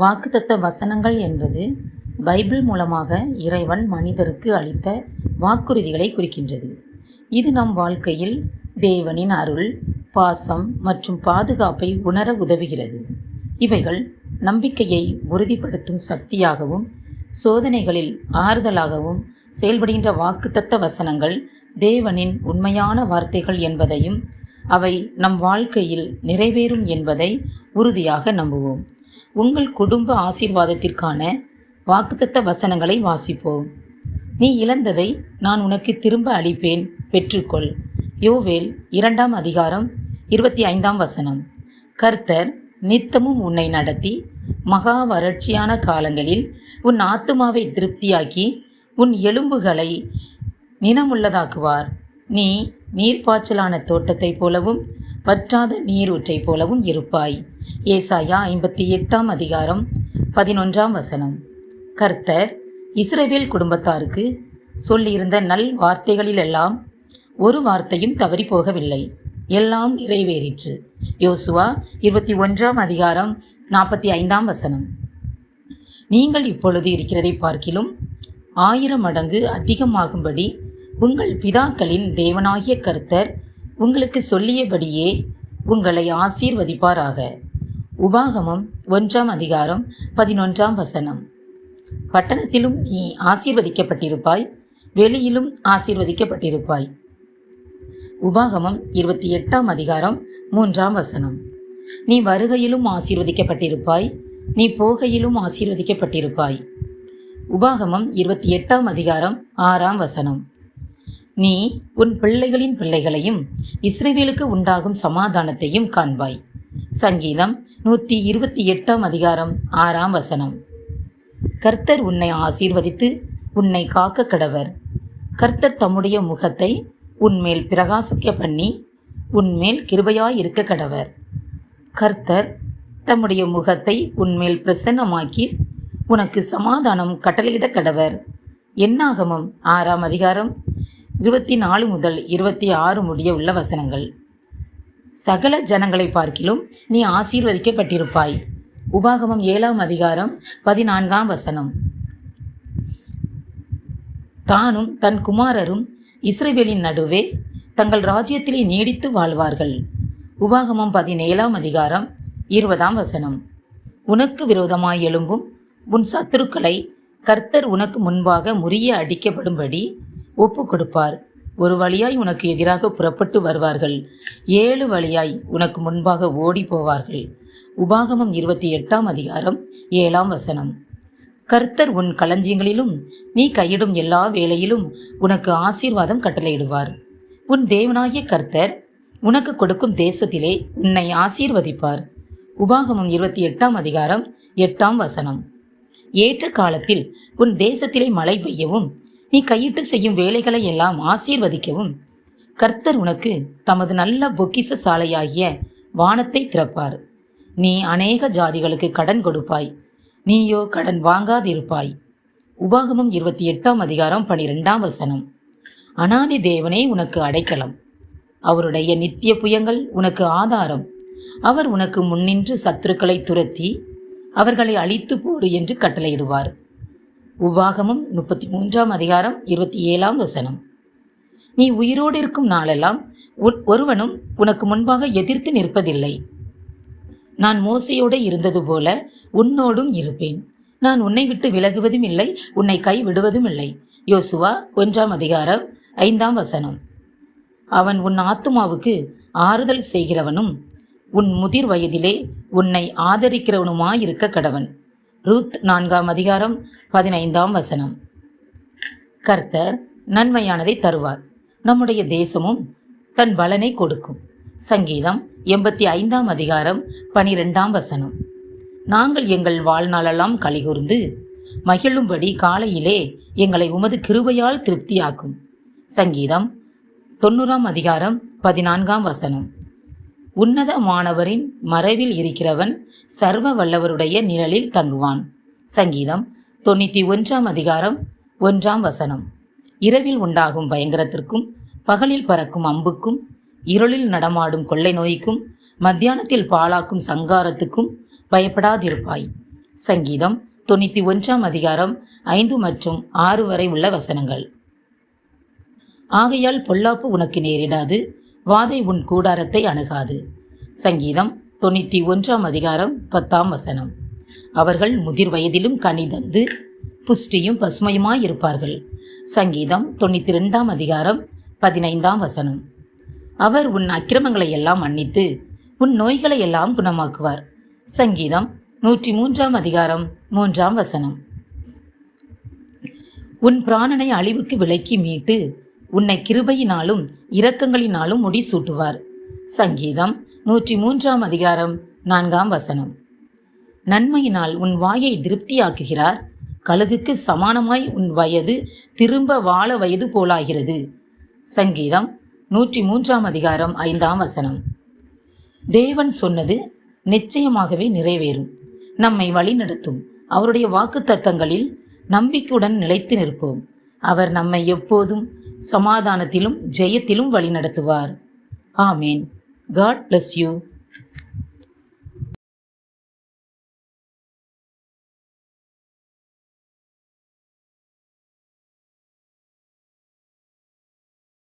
வாக்குத்தத்த வசனங்கள் என்பது பைபிள் மூலமாக இறைவன் மனிதருக்கு அளித்த வாக்குறுதிகளை குறிக்கின்றது. இது நம் வாழ்க்கையில் தேவனின் அருள் பாசம் மற்றும் பாதுகாப்பை உணர உதவுகிறது. இவைகள் நம்பிக்கையை உறுதிப்படுத்தும் சக்தியாகவும் சோதனைகளில் ஆறுதலாகவும் செயல்படுகின்ற வாக்குத்தத்த வசனங்கள் தேவனின் உண்மையான வார்த்தைகள் என்பதையும் அவை நம் வாழ்க்கையில் நிறைவேறும் என்பதை உறுதியாக நம்புவோம். உங்கள் குடும்ப ஆசீர்வாதத்திற்கான வாக்குத்தத்த வசனங்களை வாசிப்போம். நீ இழந்ததை நான் உனக்கு திரும்ப அளிப்பேன். பெற்றுக்கொள். யோவேல் இரண்டாம் அதிகாரம் இருபத்தி ஐந்தாம் வசனம். கர்த்தர் நித்தமும் உன்னை நடத்தி மகா வறட்சியான காலங்களில் உன் ஆத்துமாவை திருப்தியாக்கி உன் எலும்புகளை நினமுள்ளதாக்குவார். நீ நீர்ப்பாய்ச்சலான தோட்டத்தைப் போலவும் வற்றாத நீரூற்றைப் போலவும் இருப்பாய். ஏசாயா ஐம்பத்தி எட்டாம் அதிகாரம் பதினொன்றாம் வசனம். கர்த்தர் இஸ்ரேவேல் குடும்பத்தாருக்கு சொல்லியிருந்த நல் வார்த்தைகளிலெல்லாம் ஒரு வார்த்தையும் தவறி போகவில்லை எல்லாம் நிறைவேறிற்று. யோசுவா இருபத்தி ஒன்றாம் அதிகாரம் நாற்பத்தி ஐந்தாம் வசனம். நீங்கள் இப்பொழுது இருக்கிறதை பார்க்கிலும் ஆயிரம் மடங்கு அதிகமாகும்படி உங்கள் பிதாக்களின் தேவனாகிய கர்த்தர் உங்களுக்கு சொல்லியபடியே உங்களை ஆசீர்வதிப்பாராக. உபாகமம் ஒன்றாம் அதிகாரம் பதினொன்றாம் வசனம். பட்டணத்திலும் நீ ஆசீர்வதிக்கப்பட்டிருப்பாய் வெளியிலும் ஆசீர்வதிக்கப்பட்டிருப்பாய். உபாகமம் இருபத்தி எட்டாம் அதிகாரம் மூன்றாம் வசனம். நீ வருகையிலும் ஆசீர்வதிக்கப்பட்டிருப்பாய் நீ போகையிலும் ஆசீர்வதிக்கப்பட்டிருப்பாய். உபாகமம் இருபத்தி எட்டாம் அதிகாரம் ஆறாம் வசனம். நீ உன் பிள்ளைகளின் பிள்ளைகளையும் இஸ்ரேவேலுக்கு உண்டாகும் சமாதானத்தையும் காண்பாய். சங்கீதம் நூற்றி இருபத்தி எட்டாம் அதிகாரம் ஆறாம் வசனம். கர்த்தர் உன்னை ஆசீர்வதித்து உன்னை காக்க கடவர். கர்த்தர் தம்முடைய முகத்தை உன்மேல் பிரகாசிக்க பண்ணி உன்மேல் கிருபையாயிருக்க கடவர். கர்த்தர் தம்முடைய முகத்தை உன்மேல் பிரசன்னமாக்கி உனக்கு சமாதானம் கட்டளையிட கடவர். என்னாகமும் ஆறாம் அதிகாரம் இருபத்தி நாலு முதல் இருபத்தி ஆறு முடிய உள்ள வசனங்கள். சகல ஜனங்களை பார்க்கிலும் நீ ஆசீர்வதிக்கப்பட்டிருப்பாய். உபாகமம் ஏழாம் அதிகாரம் பதினான்காம் வசனம். தானும் தன் குமாரரும் இஸ்ரேவேலின் நடுவே தங்கள் ராஜ்யத்திலே நீடித்து வாழ்வார்கள். உபாகமம் பதினேழாம் அதிகாரம் இருபதாம் வசனம். உனக்கு விரோதமாய் எழும்பும் உன் சத்துருக்களை கர்த்தர் உனக்கு முன்பாக முறிய அடிக்கப்படும்படி ஒப்பு கொடுப்பார் ஒரு வழியாய் உனக்கு எதிராக புறப்பட்டு வருவார்கள். ஏழு வழியாய் உனக்கு முன்பாக ஓடி போவார்கள் உபாகமம் இருபத்தி எட்டாம் அதிகாரம் ஏழாம் வசனம். கர்த்தர் உன் களஞ்சியங்களிலும் நீ கையிடும் எல்லா வேலையிலும் உனக்கு ஆசீர்வாதம் கட்டளையிடுவார். உன் தேவனாகிய கர்த்தர் உனக்கு கொடுக்கும் தேசத்திலே உன்னை ஆசீர்வதிப்பார். உபாகமம் இருபத்தி எட்டாம் அதிகாரம் எட்டாம் வசனம். ஏற்ற காலத்தில் உன் தேசத்திலே மழை பெய்யவும் நீ கையிட்டு செய்யும் வேலைகளை எல்லாம் ஆசீர்வதிக்கவும். கர்த்தர் உனக்கு தமது நல்ல பொக்கிச சாலையாகிய வானத்தை திறப்பார். நீ அநேக ஜாதிகளுக்கு கடன் கொடுப்பாய். நீயோ கடன் வாங்காதிருப்பாய். உபாகமம் இருபத்தி எட்டாம் அதிகாரம் பனிரெண்டாம் வசனம். அனாதி தேவனே உனக்கு அடைக்கலம். அவருடைய நித்திய புயங்கள் உனக்கு ஆதாரம். அவர் உனக்கு முன்னின்று சத்துருக்களை துரத்தி அவர்களை அழித்து போடு என்று கட்டளையிடுவார். உபாகமம் முப்பத்தி மூன்றாம் அதிகாரம் இருபத்தி ஏழாம் வசனம். நீ உயிரோடு இருக்கும் நாளெல்லாம் உன் ஒருவனும் உனக்கு முன்பாக எதிர்த்து நிற்பதில்லை. நான் மோசையோடு இருந்தது போல உன்னோடும் இருப்பேன். நான் உன்னை விட்டு விலகுவதும் இல்லை உன்னை கைவிடுவதும் இல்லை. யோசுவா ஒன்றாம் அதிகாரம் ஐந்தாம் வசனம். அவன் உன் ஆத்துமாவுக்கு ஆறுதல் செய்கிறவனும் உன் முதிர் வயதிலே உன்னை ஆதரிக்கிறவனுமாயிருக்க கடவன். ரூத் நான்காம் அதிகாரம் பதினைந்தாம் வசனம். கர்த்தர் நன்மையானதை தருவார். நம்முடைய தேசமும் தன் பலனை கொடுக்கும். சங்கீதம் எண்பத்தி ஐந்தாம் அதிகாரம் பனிரெண்டாம் வசனம். நாங்கள் எங்கள் வாழ்நாளெல்லாம் கலிகூர்ந்து மகிழும்படி காலையிலே எங்களை உமது கிருபையால் திருப்தியாக்கும். சங்கீதம் தொண்ணூறாம் அதிகாரம் பதினான்காம் வசனம். உன்னதமானவரின் மறைவில் இருக்கிறவன் சர்வ வல்லவருடைய நிழலில் தங்குவான். சங்கீதம் தொண்ணூற்றி ஒன்றாம் அதிகாரம் ஒன்றாம் வசனம். இரவில் உண்டாகும் பயங்கரத்திற்கும் பகலில் பறக்கும் அம்புக்கும் இருளில் நடமாடும் கொள்ளை நோய்க்கும் மத்தியானத்தில் பாழாக்கும் சங்காரத்துக்கும் பயப்படாதிருப்பாய். சங்கீதம் தொண்ணூற்றி ஒன்றாம் அதிகாரம் ஐந்து மற்றும் ஆறு வரை உள்ள வசனங்கள். ஆகையால் பொல்லாப்பு உனக்கு நேரிடாது. வாதை உன் கூடாரத்தை அணுகாது. சங்கீதம் தொண்ணூற்றி ஒன்றாம் அதிகாரம் பத்தாம் வசனம். அவர்கள் முதிர் வயதிலும் கனி தந்து புஷ்டியும் பசுமையுமாயிருப்பார்கள் சங்கீதம் தொண்ணூற்றி ரெண்டாம் அதிகாரம் பதினைந்தாம் வசனம். அவர் உன் அக்கிரமங்களை எல்லாம் மன்னித்து உன் நோய்களை எல்லாம் குணமாக்குவார். சங்கீதம் நூற்றி மூன்றாம் அதிகாரம் மூன்றாம் வசனம். உன் பிராணனை அழிவுக்கு விலக்கி மீட்டு உன்னை கிருபையினாலும் இரக்கங்களினாலும் முடிசூட்டுவார். சங்கீதம் நூற்றி மூன்றாம் அதிகாரம் நான்காம் வசனம். நன்மையினால் உன் வாயை திருப்தியாக்குகிறார். கழுகுக்கு சமானமாய் உன் வயது திரும்ப வாழ வயது போலாகிறது. சங்கீதம் நூற்றி மூன்றாம் அதிகாரம் ஐந்தாம் வசனம். தேவன் சொன்னது நிச்சயமாகவே நிறைவேறும். நம்மை வழிநடத்தும். அவருடைய வாக்குத்தத்தங்களில் நம்பிக்கையுடன் நிலைத்து நிற்போம். அவர் நம்மை எப்போதும் சமாதானத்திலும் ஜெயத்திலும் வழிநடத்துவார். ஆமேன். God bless you